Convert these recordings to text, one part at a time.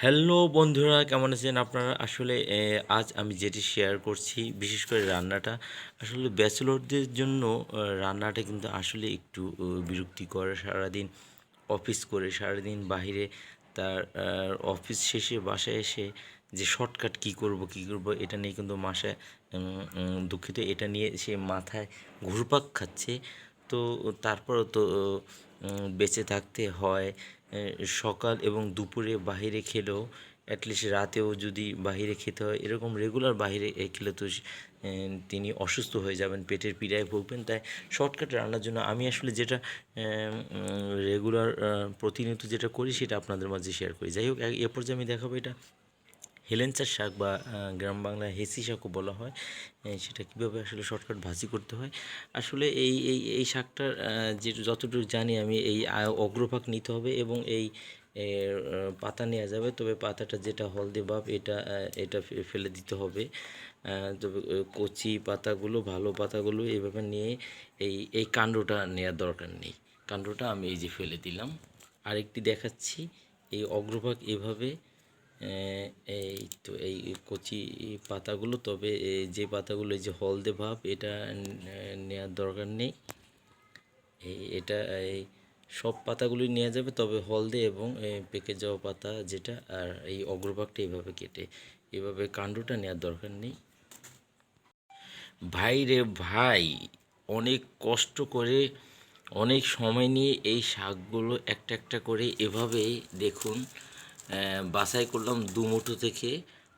Hello বন্ধুরা, কেমন আছেন আপনারা? আসলে আজ আমি যেটি শেয়ার করছি, বিশেষ করে রান্নাটা, আসলে ব্যাচেলরদের জন্য রান্নাটা কিন্তু আসলে একটু বিরক্তিকর। সারাদিন অফিস করে, সারাদিন বাইরে তার অফিস শেষে বাসায় এসে যে শর্টকাট কি করব কি করব, এটা নিয়ে কিন্তু মাসায় দুঃখিত। এটা নিয়ে সে মাথায় ঘুরপাক খাচ্ছে। তো, তারপরও তো বেঁচে থাকতে হয়। সকাল এবং দুপুরে বাহিরে খেলেও অ্যাটলিস্ট রাতেও যদি বাহিরে খেতে হয়, এরকম রেগুলার বাহিরে খেলে তো তিনি অসুস্থ হয়ে যাবেন, পেটের পীড়ায় ভুগবেন। তাই শর্টকাট রান্নার জন্য আমি আসলে যেটা রেগুলার প্রতিনিয়ত যেটা করি সেটা আপনাদের মাঝে শেয়ার করি। যাই হোক এ- পর্যায়ে আমি দেখাবো এটা। হেলেঞ্চার শাক বা গ্রাম বাংলায় হেসি শাকও বলা হয়। সেটা কীভাবে আসলে শর্টকাট ভাজি করতে হয়? আসলে এই এই এই শাকটার যে, যতটুকু জানি আমি এই অগ্রভাগ নিতে হবে এবং এই পাতা নেওয়া যাবে। তবে পাতাটা যেটা হলদে ভাব, এটা এটা ফেলে দিতে হবে। তবে কচি পাতাগুলো, ভালো পাতাগুলো এভাবে নিয়ে এই এই কাণ্ডটা নেওয়ার দরকার নেই। কাণ্ডটা আমি এই যে ফেলে দিলাম। আরেকটি দেখাচ্ছি। এই অগ্রভাগ এভাবে এই তো এই কচি পাতাগুলো, তবে যে পাতাগুলো যে হলদে ভাব, এটা নেওয়ার দরকার নেই। এই এটা, এই সব পাতাগুলোই নেওয়া যাবে, তবে হলদে এবং পেকে যাওয়া পাতা যেটা, আর এই অগ্রভাগটা এইভাবে কেটে, এভাবে কাণ্ডটা নেওয়ার দরকার নেই। ভাই রে ভাই, অনেক কষ্ট করে, অনেক সময় নিয়ে এই শাকগুলো একটা একটা করে এভাবেই দেখুন বাছাই করলাম দু মুঠো থেকে।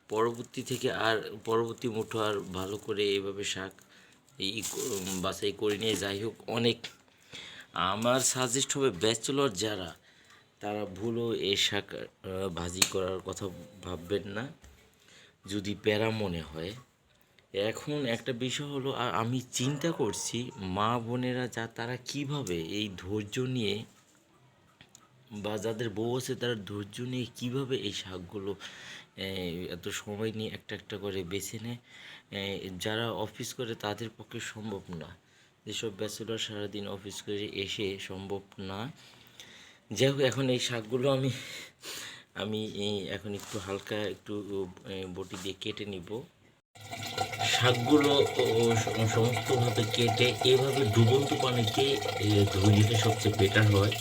পরবর্তী থেকে আর পরবর্তী মুঠো আর ভালো করে এভাবে শাক এই বাছাই করে নিয়ে যাই হোক অনেক। আমার সাজেস্ট হবে ব্যাচেলর যারা, তারা ভুলও এ শাক ভাজি করার কথা ভাববেন না। যদি প্যারা মনে হয়। এখন একটা বিষয় হলো আমি চিন্তা করছি মা বোনেরা যা, তারা কীভাবে এই ধৈর্য নিয়ে বা যাদের বউ আছে তারা ধৈর্য নিয়ে কীভাবে এই শাকগুলো এত সময় নিয়ে একটা একটা করে বেছে নেয়? যারা অফিস করে তাদের পক্ষে সম্ভব না। যেসব ব্যাচেলর সারাদিন অফিস করে এসে সম্ভব না। যাই হোক, এখন এই শাকগুলো আমি আমি এখন একটু হালকা একটু বটি দিয়ে কেটে নিব। শাকগুলো সমস্তভাবে কেটে এভাবে ডুবন্ত পানিতে ধুয়ে নিলে সবচেয়ে বেটার হয়।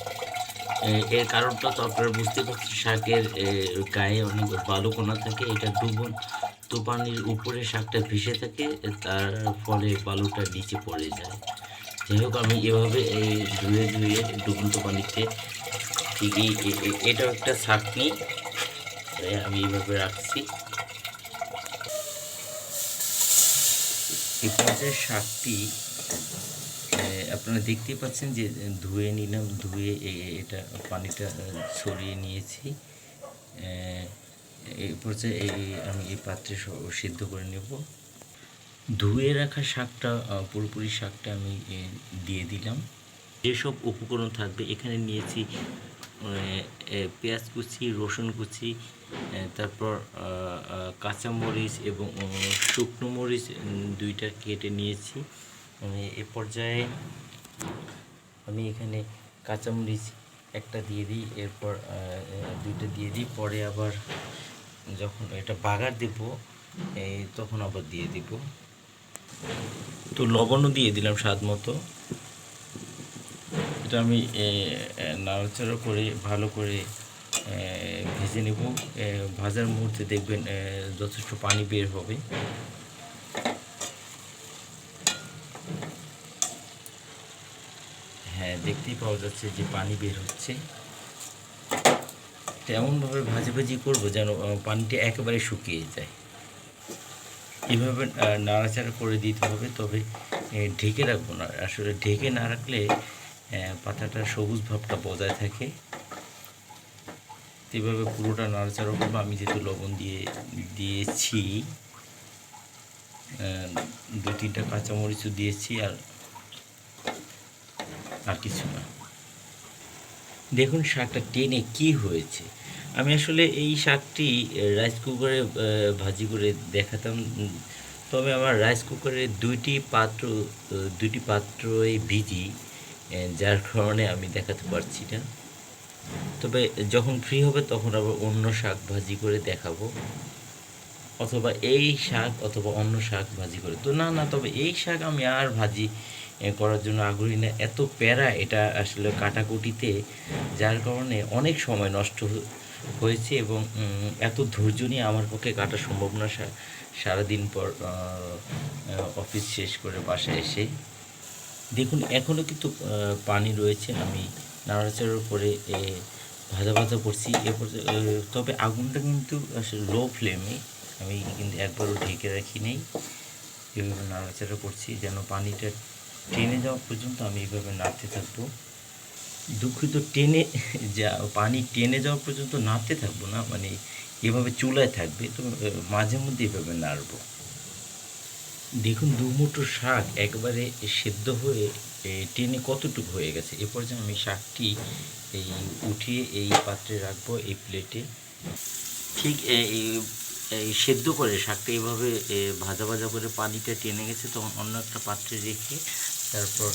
এর কারণটা তো আপনারা বুঝতে পারছেন শাকের গায়ে অনেক বালু কণা থাকে এটা ডুবন তো পানির উপরে শাকটা ভেসে থাকে তার ফলে বালুটা নিচে পড়ে যায়। যাই হোক আমি এভাবে ধুয়ে ধুয়ে ডুবন্ত পানিতে ঠিক এই এ- এ- এটাও একটা এ, আমি এইভাবে রাখছি। এই শাকটি আপনারা দেখতেই পাচ্ছেন যে ধুয়ে নিলাম, ধুয়ে এটা পানিটা ছড়িয়ে নিয়েছি। এই পর্যায়ে এই আমি এই পাত্রে সিদ্ধ করে নেব। ধুয়ে রাখা শাকটা পুরোপুরি শাকটা আমি দিয়ে দিলাম। যেসব উপকরণ থাকবে, এখানে নিয়েছি পেঁয়াজ কুচি, রসুন কুচি তারপর কাঁচামরিচ এবং শুকনো মরিচ দুইটা কেটে নিয়েছি। এ পর্যায়ে আমি এখানে কাঁচামরিচ একটা দিয়ে দিই, এরপর দুইটা দিয়ে দিই, পরে আবার যখন এটা বাগার দেব, এই তখন আবার দিয়ে দিব। তো লবণও দিয়ে দিলাম স্বাদ মতো। এটা আমি নাড়াচাড়া করে ভালো করে ভেজে নেব। ভাজার মুহূর্তে দেখবেন যথেষ্ট পানি বের হবে হ্যাঁ দেখতেই পাওয়া যাচ্ছে যে পানি বের হচ্ছে। তো এমনভাবে ভাজি ভাজি করব যেন পানিটা একেবারে শুকিয়ে যায়। এভাবে নাড়াচাড়া করে দিতে হবে তবে ঢেকে রাখব না। আসলে ঢেকে না রাখলে আহ, পাতাটার সবুজ ভাবটা বজায় থাকে। এভাবে পুরোটা নাড়াচাড়া করব। আমি যেহেতু লবণ দিয়ে দিয়েছি দু তিনটা কাঁচামরিচও দিয়েছি আর আর কিছু না। দেখুন শাকটা টেনে কি হয়েছে। আমি আসলে এই শাকটি রাইস কুকারে ভাজি করে দেখাতাম। তবে আমার রাইস কুকারে দুইটি পাত্র দুইটি পাত্রই ভিজি যার কারণে আমি দেখাতে পারছি না। তবে যখন ফ্রি হবে তখন আবার অন্য শাক ভাজি করে দেখাবো। অথবা এই শাক অথবা অন্য শাক ভাজি করে। তো না না, তবে এই শাক আমি আর ভাজি করার জন্য আগ্রহী না। এত প্যারা এটা আসলে কাটাকুটিতে যার কারণে অনেক সময় নষ্ট হয়েছে এবং এত ধৈর্য নিয়ে আমার পক্ষে কাটা সম্ভব না। সারাদিন পর অফিস শেষ করে বাসায় এসে। দেখুন এখনও কিন্তু পানি রয়েছে। আমি নাড়াচাড়ার এ, ভাজা ভাজা করছি। এরপর তবে আগুনটা কিন্তু আসলে লো ফ্লেমে। আমি কিন্তু একবারও ঢেকে রাখি নেই। এভাবে নাড়াচাড়া করছি যেন পানিটা টেনে যাওয়া পর্যন্ত আমি এইভাবে নাড়তে থাকব। দুঃখিত টেনে, যা পানি টেনে যাওয়া পর্যন্ত নাড়তে থাকব না মানে এভাবে চুলায় থাকবে, তো মাঝে মধ্যে এভাবে নাড়বো। দেখুন, দু মুঠো শাক একবারে সেদ্ধ হয়ে টেনে কতটুকু হয়ে গেছে। এ পর্যায়ে আমি শাকটি এই উঠিয়ে এই পাত্রে রাখব, এই প্লেটে। ঠিক এই সেদ্ধ করে শাকটা এইভাবে ভাজা ভাজা করে পানিটা টেনে গেছে, তখন অন্য একটা পাত্রে রেখে তারপর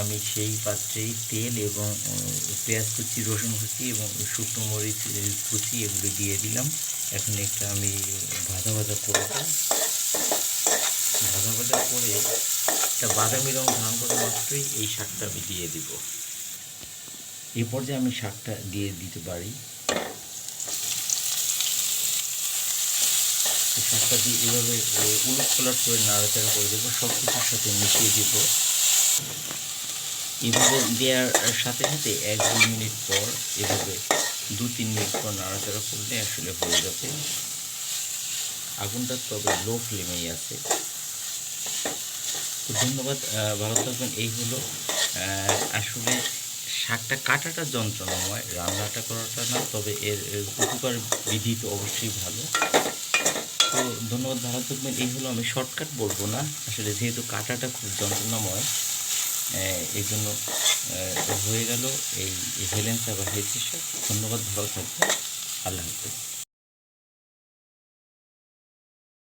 আমি সেই পাত্রেই তেল এবং পেঁয়াজ কুচি, রসুন কুচি এবং শুকনো মরিচ কুচি এগুলো দিয়ে দিলাম। এখন একটা আমি ভাজা ভাজা করব ভাজা ভাজা করে একটা বাদামি রং ধারণ করা মাত্রই এই শাকটা আমি দিয়ে দিব। এই পর্যায়ে আমি শাকটা দিয়ে দিতে পারি। শাকটা দিয়ে এভাবে এ, উলট পালট করে নাড়াচাড়া করে দেবো সব কিছুর সাথে মিশিয়ে দেব। এভাবে দেওয়ার সাথে সাথে এক দুই মিনিট পর এভাবে দু তিন মিনিট পর নাড়াচাড়া করলে আসলে হয়ে যাবে। আগুনটা তবে লো ফ্লেমেই আছে। তো ধন্যবাদ ভালো থাকবেন। এই হলো আসলে শাকটা কাটাটা যন্ত্রণাময় রান্নাটা করাটা না তবে এর উপকার বিধি তো অবশ্যই ভালো। তো ধন্যবাদ ভালো থাকবেন এই হলো আমি শর্টকাট বলব না। আসলে যেহেতু কাটাটা খুব যন্ত্রণাময় এই জন্য হয়ে গেল এই হেলেন্সা বা হেলথ ধন্যবাদ, ভালো থাকবেন। আল্লাহ হাফিজ।